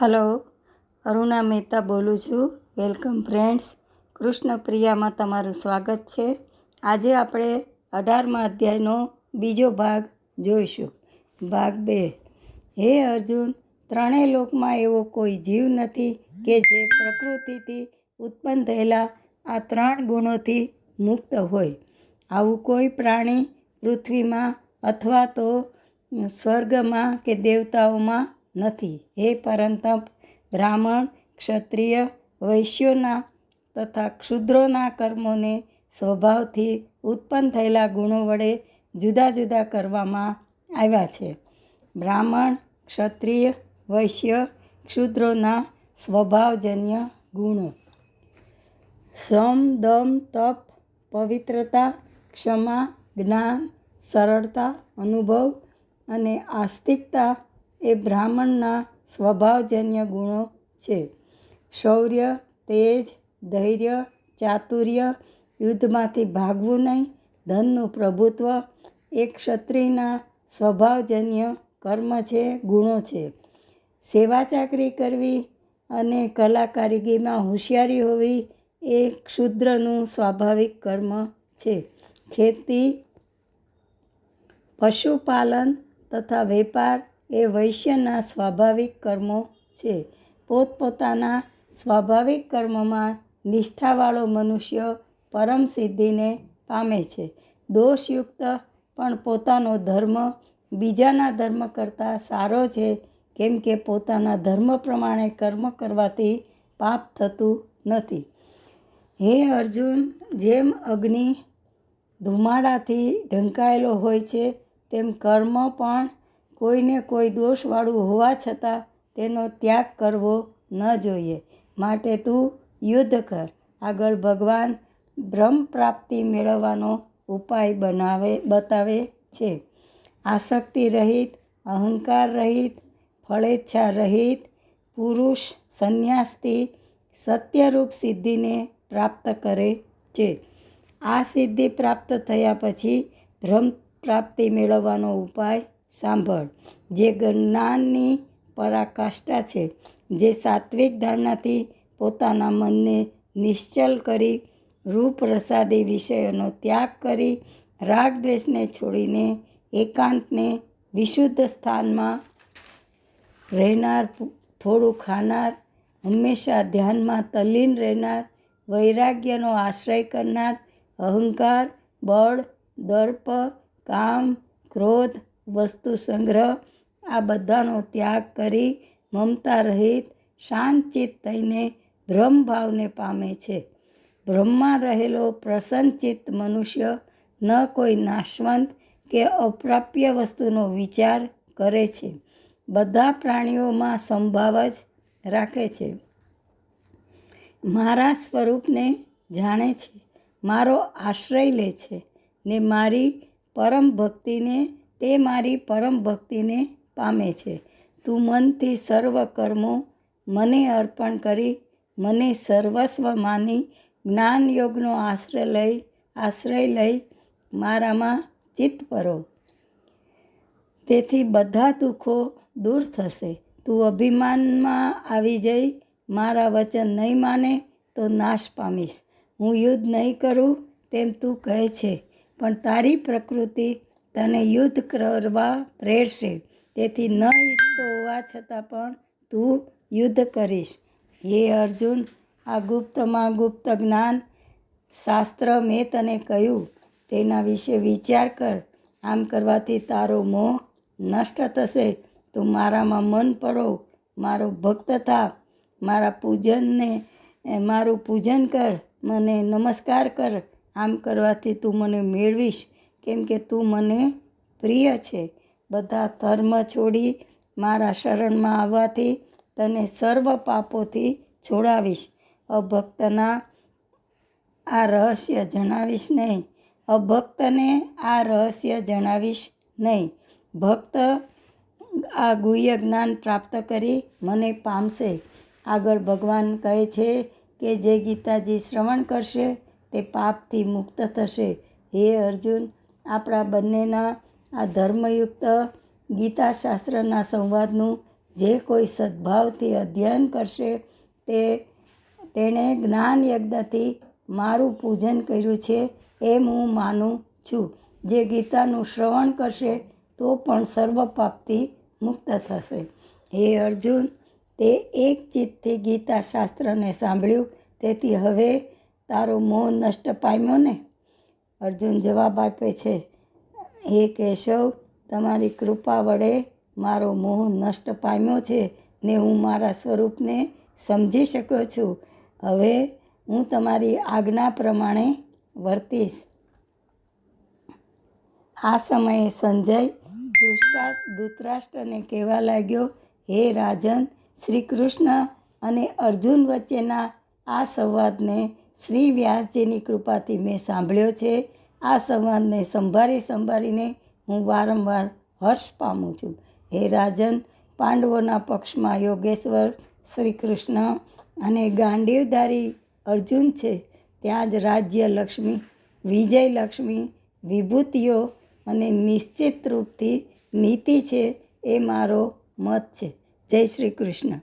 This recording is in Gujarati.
હલો, અરુણા મહેતા બોલું છું. Welcome friends. કૃષ્ણ પ્રિયામાં તમારું સ્વાગત છે. આજે આપણે અઢારમા અધ્યાયનો બીજો ભાગ જોઈશું. ભાગ બે. હે અર્જુન, ત્રણેય લોકમાં એવો કોઈ જીવ નથી કે જે પ્રકૃતિથી ઉત્પન્ન થયેલા આ ત્રણ ગુણોથી મુક્ત હોય. આવું કોઈ પ્રાણી પૃથ્વીમાં અથવા તો સ્વર્ગમાં કે દેવતાઓમાં નથી. હે પરંતપ બ્રાહ્મણ, ક્ષત્રિય, વૈશ્યોના તથા ક્ષુદ્રોના કર્મોને સ્વભાવથી ઉત્પન્ન થયેલા ગુણો વડે જુદા જુદા કરવામાં આવ્યા છે. બ્રાહ્મણ, ક્ષત્રિય, વૈશ્ય, ક્ષુદ્રોના સ્વભાવજન્ય ગુણો. સમ દમ, તપ, પવિત્રતા, ક્ષમા, જ્ઞાન, સરળતા, અનુભવ અને આસ્તિકતા એ બ્રાહ્મણના સ્વભાવજન્ય ગુણો છે. શૌર્ય, તેજ, ધૈર્ય, ચાતુર્ય, યુદ્ધમાંથી ભાગવું નહીં, ધનનું પ્રભુત્વ એ ક્ષત્રિયના સ્વભાવજન્ય કર્મ છે, ગુણો છે. સેવા ચાકરી કરવી અને કલા કારીગીરીમાં હોશિયારી હોવી એ ક્ષુદ્રનું સ્વાભાવિક કર્મ છે. ખેતી, પશુપાલન તથા વેપાર એ વૈશ્યના સ્વાભાવિક કર્મો છે. પોતપોતાના સ્વાભાવિક કર્મમાં નિષ્ઠાવાળો મનુષ્ય પરમ સિદ્ધિને પામે છે. દોષયુક્ત પણ પોતાનો ધર્મ બીજાના ધર્મ કરતાં સારો છે, કેમ કે પોતાના ધર્મ પ્રમાણે કર્મ કરવાથી પાપ થતું નથી. હે અર્જુન, જેમ અગ્નિ ધુમાડાથી ઢંકાયેલો હોય છે, તેમ કર્મ પણ કોઈને કોઈ દોષવાળું હોવા છતાં તેનો ત્યાગ કરવો ન જોઈએ. માટે તું યુદ્ધ કર. આગળ ભગવાન બ્રહ્મ પ્રાપ્તિ મેળવવાનો ઉપાય બનાવે, બતાવે છે. આસક્તિ રહિત, અહંકાર રહિત, ફળેચ્છા રહિત, પુરુષ સંન્યાસથી સત્યરૂપ સિદ્ધિને પ્રાપ્ત કરે છે. આ સિદ્ધિ પ્રાપ્ત થયા પછી બ્રહ્મ પ્રાપ્તિ મેળવવાનો ઉપાય સાંભળ. જે જ્ઞાનની પરાકાષ્ઠા છે, જે સાત્વિક ધારણાથી પોતાના મનને નિશ્ચલ કરી રૂપ રસાદી વિષયોનો ત્યાગ કરી રાગ દ્વેષને છોડીને એકાંતને વિશુદ્ધ સ્થાનમાં રહેનાર થોડું ખાનાર, હંમેશા ધ્યાનમાં તલ્લીન રહેનાર, વૈરાગ્યનો આશ્રય કરનાર, અહંકાર, બળ, દર્પ, કામ, ક્રોધ વસ્તુ સંગ્રહ, આ બધાનો ત્યાગ કરી મમતા રહિત શાંતચિત થઈને બ્રહ્મભાવને પામે છે. બ્રહ્મમાં રહેલો પ્રસન્નચિત્ત મનુષ્ય ન કોઈ નાશવંત કે અપ્રાપ્ય વસ્તુનો વિચાર કરે છે. બધા પ્રાણીઓમાં સંભાવ જ રાખે છે. મારા સ્વરૂપને જાણે છે. મારો આશ્રય લે છે ને મારી પરમ ભક્તિને તે મારી પરમ ભક્તિને પામે છે. તું મનથી સર્વ કર્મો મને અર્પણ કરી, મને સર્વસ્વ માની જ્ઞાન યોગનો આશ્રય લઈ આશ્રય લઈ મારામાં ચિત્ત પરો. તેથી બધા દુઃખો દૂર થશે. તું અભિમાનમાં આવી જઈ, મારા વચન નહીં માને તો નાશ પામીશ. હું યુદ્ધ નહીં કરું તેમ તું કહે છે, પણ તારી પ્રકૃતિ તને યુદ્ધ કરવા પ્રેરશે તેથી ન ઈચ્છતો હોવા છતાં પણ તું યુદ્ધ કરીશ. હે અર્જુન, આ ગુપ્તમાં ગુપ્ત જ્ઞાન શાસ્ત્ર મેં તને કહ્યું. તેના વિશે વિચાર કર. આમ કરવાથી તારો મોહ નષ્ટ થશે. તું મારામાં મન પડો. મારો ભક્ત થા. મારા પૂજનને મારું પૂજન કર. મને નમસ્કાર કર. આમ કરવાથી તું મને મેળવીશ. કેમ કે તું મને પ્રિય છે. બધા ધર્મ છોડી મારા શરણમાં આવવાથી તને સર્વ પાપોથી છોડાવીશ. અભક્તના આ રહસ્ય જણાવીશ નહીં. અભક્તને આ રહસ્ય જણાવીશ નહીં. ભક્ત આ ગુહ્ય જ્ઞાન પ્રાપ્ત કરી મને પામશે. આગળ ભગવાન કહે છે કે જે ગીતાજી શ્રવણ કરશે તે પાપથી મુક્ત થશે. હે અર્જુન આપણા બંનેના આ ધર્મયુક્ત ગીતાશાસ્ત્રના સંવાદનું જે કોઈ સદ્ભાવથી અધ્યયન કરશે તે તેણે જ્ઞાન યજ્ઞથી મારું પૂજન કર્યું છે એમ હું માનું છું. જે ગીતાનું શ્રવણ કરશે તો પણ સર્વ પાપથી મુક્ત થશે. હે અર્જુન, તે એક ચિત્તથી ગીતા શાસ્ત્રને સાંભળ્યું, તેથી હવે તારો મોહ નષ્ટ પામ્યો ને? અર્જુન જવાબ આપે છે, હે કેશવ, તમારી કૃપા વડે મારો મોહ નષ્ટ પામ્યો છે ને હું મારા સ્વરૂપને સમજી શક્યો છું. હવે હું તમારી આજ્ઞા પ્રમાણે વર્તીશ. આ સમયે સંજય ધૃતરાષ્ટ્રને કહેવા લાગ્યો, હે રાજન શ્રી કૃષ્ણ અને અર્જુન વચ્ચેના આ સંવાદને શ્રી વ્યાસજીની કૃપાથી મેં સાંભળ્યો છે. આ સંવાદને સંભાળી સંભાળીને હું વારંવાર હર્ષ પામું છું. હે રાજન, પાંડવોના પક્ષમાં યોગેશ્વર શ્રી કૃષ્ણ અને ગાંડીવધારી અર્જુન છે. ત્યાં જ રાજ્ય લક્ષ્મી, વિજય વિભૂતિઓ અને નિશ્ચિત રૂપથી નીતિ છે એ મારો મત છે. જય શ્રી કૃષ્ણ.